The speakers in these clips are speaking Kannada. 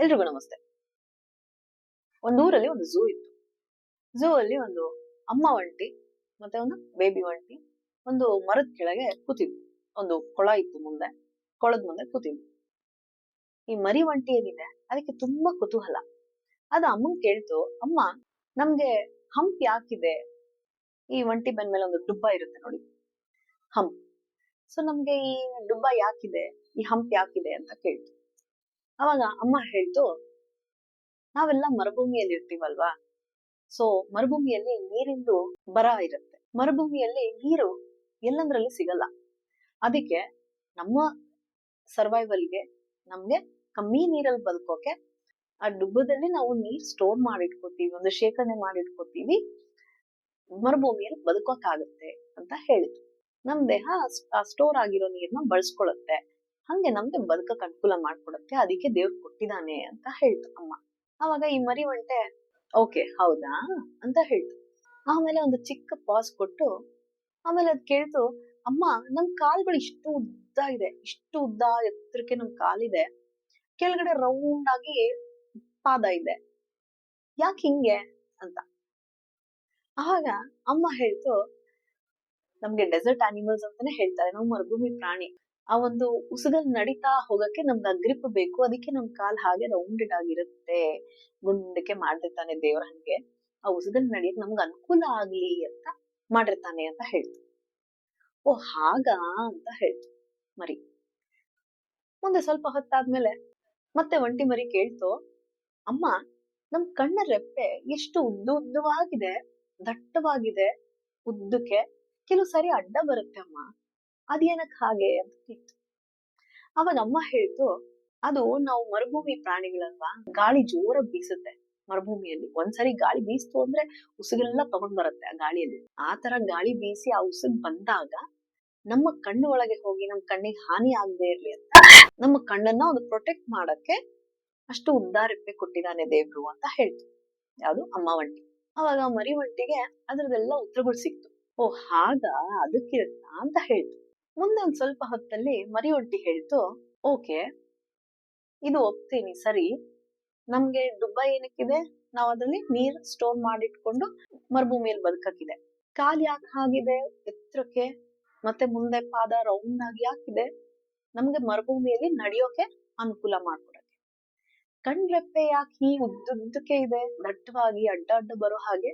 ಎಲ್ರಿಗೂ ನಮಸ್ತೆ. ಒಂದು ಊರಲ್ಲಿ ಒಂದು ಝೂ ಇತ್ತು. ಝೂ ಅಲ್ಲಿ ಒಂದು ಅಮ್ಮ ಒಂಟಿ, ಮತ್ತೆ ಒಂದು ಬೇಬಿ ಒಂಟಿ, ಒಂದು ಮರದ ಕೆಳಗೆ ಕೂತಿದ್ವು. ಒಂದು ಕೊಳ ಇತ್ತು ಮುಂದೆ, ಕೊಳದ ಮುಂದೆ ಕೂತಿದ್ವು. ಈ ಮರಿ ಒಂಟಿ ಏನಿದೆ, ಅದಕ್ಕೆ ತುಂಬಾ ಕುತೂಹಲ. ಅದು ಅಮ್ಮನ್ ಕೇಳ್ತು, ಅಮ್ಮ, ನಮ್ಗೆ ಹಂಪ್ ಯಾಕಿದೆ? ಈ ಒಂಟಿ ಬೆನ್ ಮೇಲೆ ಒಂದು ಡುಬ್ಬ ಇರುತ್ತೆ ನೋಡಿ. ಹಂಪ್ ಸೊ ನಮ್ಗೆ ಈ ಡುಬ್ಬ ಯಾಕಿದೆ? ಈ ಹಂಪ್ ಯಾಕಿದೆ ಅಂತ ಕೇಳ್ತು. ಅವಾಗ ಅಮ್ಮ ಹೇಳ್ತು ನಾವೆಲ್ಲ ಮರುಭೂಮಿಯಲ್ಲಿ ಇರ್ತೀವಲ್ವಾ? ಸೊ ಮರುಭೂಮಿಯಲ್ಲಿ ನೀರಿಂದು ಬರ ಇರುತ್ತೆ. ಮರುಭೂಮಿಯಲ್ಲಿ ನೀರು ಎಲ್ಲಂದ್ರಲ್ಲಿ ಸಿಗಲ್ಲ. ಅದಕ್ಕೆ ನಮ್ಮ ಸರ್ವೈವಲ್ಗೆ ನಮ್ಗೆ ಕಮ್ಮಿ ನೀರಲ್ಲಿ ಬದುಕೋಕೆ ಆ ಡುಬ್ಬದಲ್ಲಿ ನಾವು ನೀರ್ ಸ್ಟೋರ್ ಮಾಡಿಟ್ಕೋತೀವಿ, ಒಂದು ಶೇಖರಣೆ ಮಾಡಿಟ್ಕೋತೀವಿ. ಮರುಭೂಮಿಯಲ್ಲಿ ಬದುಕೋಕಾಗುತ್ತೆ ಅಂತ ಹೇಳಿದ್ರು. ನಮ್ ದೇಹ ಆ ಸ್ಟೋರ್ ಆಗಿರೋ ನೀರ್ನ ಬಳಸ್ಕೊಳತ್ತೆ. ಹಂಗೆ ನಮ್ಗೆ ಬದುಕಕ್ ಅನುಕೂಲ ಮಾಡ್ಕೊಡತ್ತೆ, ಅದಕ್ಕೆ ದೇವ್ರು ಕೊಟ್ಟಿದ್ದಾನೆ ಅಂತ ಹೇಳ್ತು ಅಮ್ಮ. ಅವಾಗ ಈ ಮರಿ ಒಂಟೆ, ಓಕೆ, ಹೌದಾ? ಅಂತ ಹೇಳ್ತು. ಆಮೇಲೆ ಒಂದು ಚಿಕ್ಕ ಪಾಸ್ ಕೊಟ್ಟು, ಆಮೇಲೆ ಅದ್ ಕೇಳ್ತು, ಅಮ್ಮ, ನಮ್ ಕಾಲ್ಗಳು ಇಷ್ಟು ಉದ್ದ ಇದೆ, ಇಷ್ಟು ಉದ್ದ ಎತ್ತರಕ್ಕೆ ನಮ್ ಕಾಲಿದೆ, ಕೆಳಗಡೆ ರೌಂಡ್ ಆಗಿ ಪಾದ ಇದೆ, ಯಾಕೆ ಹಿಂಗೆ? ಅಂತ. ಆವಾಗ ಅಮ್ಮ ಹೇಳ್ತು, ನಮ್ಗೆ ಡೆಸರ್ಟ್ ಅನಿಮಲ್ಸ್ ಅಂತಾನೆ ಹೇಳ್ತಾರೆ ನಾವು ಮರುಭೂಮಿ ಪ್ರಾಣಿ. ಆ ಒಂದು ಉಸುಗಲ್ ನಡೀತಾ ಹೋಗಕ್ಕೆ ನಮ್ಗೆ ಗ್ರಿಪ್ ಬೇಕು. ಅದಕ್ಕೆ ನಮ್ ಕಾಲ್ ಹಾಗೆ ರೌಂಡೆಡ್ ಆಗಿರುತ್ತೆ ಗುಂಡಕ್ಕೆ ಮಾಡಿರ್ತಾನೆ ದೇವ್ರ ಹಂಗೆ. ಆ ಉಸುಗಲ್ ನಡಿಯಕ್ ನಮ್ಗೆ ಅನುಕೂಲ ಆಗ್ಲಿ ಅಂತ ಮಾಡಿರ್ತಾನೆ ಅಂತ ಹೇಳ್ತು. ಓ, ಹಾಗ ಅಂತ ಹೇಳ್ತು ಮರಿ. ಮುಂದೆ ಸ್ವಲ್ಪ ಹೊತ್ತಾದ್ಮೇಲೆ ಮತ್ತೆ ಒಂಟಿ ಮರಿ ಕೇಳ್ತು, ಅಮ್ಮ, ನಮ್ ಕಣ್ಣ ರೆಪ್ಪೆ ಎಷ್ಟು ಉದ್ದು ಉದ್ದವಾಗಿದೆ, ದಟ್ಟವಾಗಿದೆ, ಉದ್ದಕ್ಕೆ. ಕೆಲವು ಸಾರಿ ಅಡ್ಡ ಬರುತ್ತೆ ಅಮ್ಮ. ಅದೇನಕ್ ಹಾಗೆ ಅಂತ ಕೇಳ್ತು. ಅವಾಗ ಅಮ್ಮ ಹೇಳ್ತು, ಅದು ನಾವು ಮರುಭೂಮಿ ಪ್ರಾಣಿಗಳಲ್ವಾ? ಗಾಳಿ ಜೋರ ಬೀಸುತ್ತೆ ಮರುಭೂಮಿಯಲ್ಲಿ. ಒಂದ್ಸರಿ ಗಾಳಿ ಬೀಸ್ತು ಅಂದ್ರೆ ಉಸುಗೆಲ್ಲ ತಗೊಂಡ್ ಬರುತ್ತೆ ಆ ಗಾಳಿಯಲ್ಲಿ. ಆ ತರ ಗಾಳಿ ಬೀಸಿ ಆ ಉಸುಗ್ ಬಂದಾಗ ನಮ್ಮ ಕಣ್ಣು ಒಳಗೆ ಹೋಗಿ ನಮ್ ಕಣ್ಣಿಗೆ ಹಾನಿ ಆಗದೆ ಇರ್ಲಿ ಅಂತ ನಮ್ಮ ಕಣ್ಣನ್ನ ಒಂದು ಪ್ರೊಟೆಕ್ಟ್ ಮಾಡಕ್ಕೆ ಅಷ್ಟು ಉದ್ದಾರಪ್ಪೆ ಕೊಟ್ಟಿದ್ದಾನೆ ದೇವ್ರು ಅಂತ ಹೇಳ್ತು. ಯಾವುದು? ಅಮ್ಮ ಒಂಟಿ ಅವಾಗ ಮರಿ ಒಂಟಿಗೆ ಅದ್ರದೆಲ್ಲ ಉತ್ತರಗಳು ಸಿಕ್ತು. ಓ ಹಾಗ? ಅದಕ್ಕಿರುತ್ತಾ? ಅಂತ ಹೇಳ್ತು. ಮುಂದೆ ಒಂದ್ ಸ್ವಲ್ಪ ಹೊತ್ತಲ್ಲಿ ಮರಿಯೊಡ್ಡಿ ಹೇಳ್ತು, ಓಕೆ, ಇದು ಒಪ್ತೀನಿ, ಸರಿ. ನಮ್ಗೆ ಡುಬ್ಬ ಏನಕ್ಕಿದೆ? ನಾವು ಅದರಲ್ಲಿ ನೀರ್ ಸ್ಟೋರ್ ಮಾಡಿಟ್ಕೊಂಡು ಮರುಭೂಮಿಯಲ್ಲಿ ಬದುಕಕ್ಕಿದೆ. ಕಾಲ್ ಯಾಕೆ ಹಾಗಿದೆ, ಎತ್ತರಕ್ಕೆ, ಮತ್ತೆ ಮುಂದೆ ಪಾದ ರೌಂಡ್ ಆಗಿ ಯಾಕಿದೆ ನಮ್ಗೆ ಮರುಭೂಮಿಯಲ್ಲಿ ನಡೆಯೋಕೆ ಅನುಕೂಲ ಮಾಡ್ಕೊಡಕ್ಕೆ. ಕಣ್ರೆಪ್ಪೆ ಯಾಕೆ ಈ ಉದ್ದುದ್ದಕ್ಕೆ ಇದೆ? ದಟ್ಟವಾಗಿ ಅಡ್ಡ ಅಡ್ಡ ಬರೋ ಹಾಗೆ.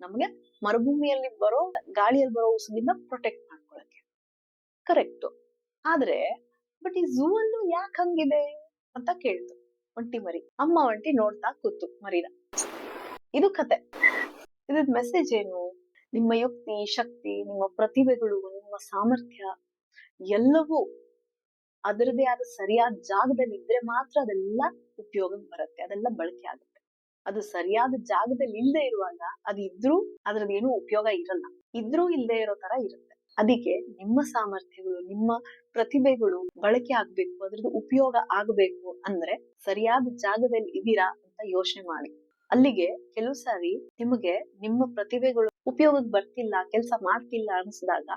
ನಮ್ಗೆ ಮರುಭೂಮಿಯಲ್ಲಿ ಬರೋ, ಗಾಳಿಯಲ್ಲಿ ಬರೋ ಉಸುಗಿಂದ ಪ್ರೊಟೆಕ್ಟ್ ಮಾಡ್ಕೊಳಕ್ಕೆ. ಕರೆಕ್ಟ್. ಆದ್ರೆ, ಬಟ್ ಈ ಝೂ ಅಲ್ಲೂ ಯಾಕೆ ಹಂಗಿದೆ? ಅಂತ ಕೇಳ್ತು ಒಂಟಿ ಮರಿ. ಅಮ್ಮ ಒಂಟಿ ನೋಡ್ತಾ ಕೂತು ಮರಿನ. ಇದು ಕತೆ. ಇದ್ರದ್ ಮೆಸೇಜ್ ಏನು? ನಿಮ್ಮ ಯುಕ್ತಿ, ಶಕ್ತಿ, ನಿಮ್ಮ ಪ್ರತಿಭೆಗಳು, ನಿಮ್ಮ ಸಾಮರ್ಥ್ಯ ಎಲ್ಲವೂ ಅದರದೇ ಆದ ಸರಿಯಾದ ಜಾಗದಲ್ಲಿ ಇದ್ರೆ ಮಾತ್ರ ಅದೆಲ್ಲ ಉಪಯೋಗಕ್ಕೆ ಬರುತ್ತೆ, ಅದೆಲ್ಲ ಬಳಕೆ ಆಗುತ್ತೆ. ಅದು ಸರಿಯಾದ ಜಾಗದಲ್ಲಿ ಇಲ್ಲದೆ ಇರುವಾಗ ಅದು ಇದ್ರೂ ಏನು ಉಪಯೋಗ ಇರಲ್ಲ. ಇದ್ರೂ ಇಲ್ಲದೆ ಇರೋ ತರ ಇರುತ್ತೆ. ಅದಕ್ಕೆ ನಿಮ್ಮ ಸಾಮರ್ಥ್ಯಗಳು, ನಿಮ್ಮ ಪ್ರತಿಭೆಗಳು ಬಳಕೆ ಆಗ್ಬೇಕು, ಅದ್ರದ್ದು ಉಪಯೋಗ ಆಗ್ಬೇಕು ಅಂದ್ರೆ ಸರಿಯಾದ ಜಾಗದಲ್ಲಿ ಇದೀರಾ ಅಂತ ಯೋಚನೆ ಮಾಡಿ. ಅಲ್ಲಿಗೆ ಕೆಲವು ಸಾರಿ ನಿಮಗೆ ನಿಮ್ಮ ಪ್ರತಿಭೆಗಳು ಉಪಯೋಗಕ್ಕೆ ಬರ್ತಿಲ್ಲ, ಕೆಲಸ ಮಾಡ್ತಿಲ್ಲ ಅನ್ಸಿದಾಗ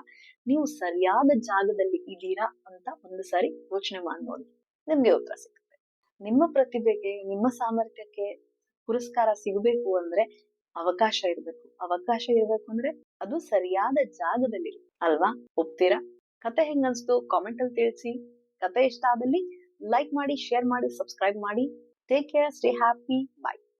ನೀವು ಸರಿಯಾದ ಜಾಗದಲ್ಲಿ ಇದ್ದೀರಾ ಅಂತ ಒಂದು ಸಾರಿ ಯೋಚನೆ ಮಾಡಿ ನೋಡಿ ನಿಮ್ಗೆ ಉತ್ತರ ಸಿಗುತ್ತೆ. ನಿಮ್ಮ ಪ್ರತಿಭೆಗೆ, ನಿಮ್ಮ ಸಾಮರ್ಥ್ಯಕ್ಕೆ ಪುರಸ್ಕಾರ ಸಿಗಬೇಕು ಅಂದ್ರೆ ಅವಕಾಶ ಇರಬೇಕು. ಅವಕಾಶ ಇರಬೇಕು ಅಂದ್ರೆ ಅದು ಸರಿಯಾದ ಜಾಗದಲ್ಲಿ ಅಲ್ವಾ? ಒಪ್ತೀರಾ? ಕತೆ ಹೆಂಗನ್ಸ್ತು? ಕಾಮೆಂಟ್ ಅಲ್ಲಿ ತಿಳಿಸಿ. ಕತೆ ಇಷ್ಟ ಆದಲ್ಲಿ ಲೈಕ್ ಮಾಡಿ ಶೇರ್ ಮಾಡಿ ಸಬ್ಸ್ಕ್ರೈಬ್ ಮಾಡಿ. Take care stay happy bye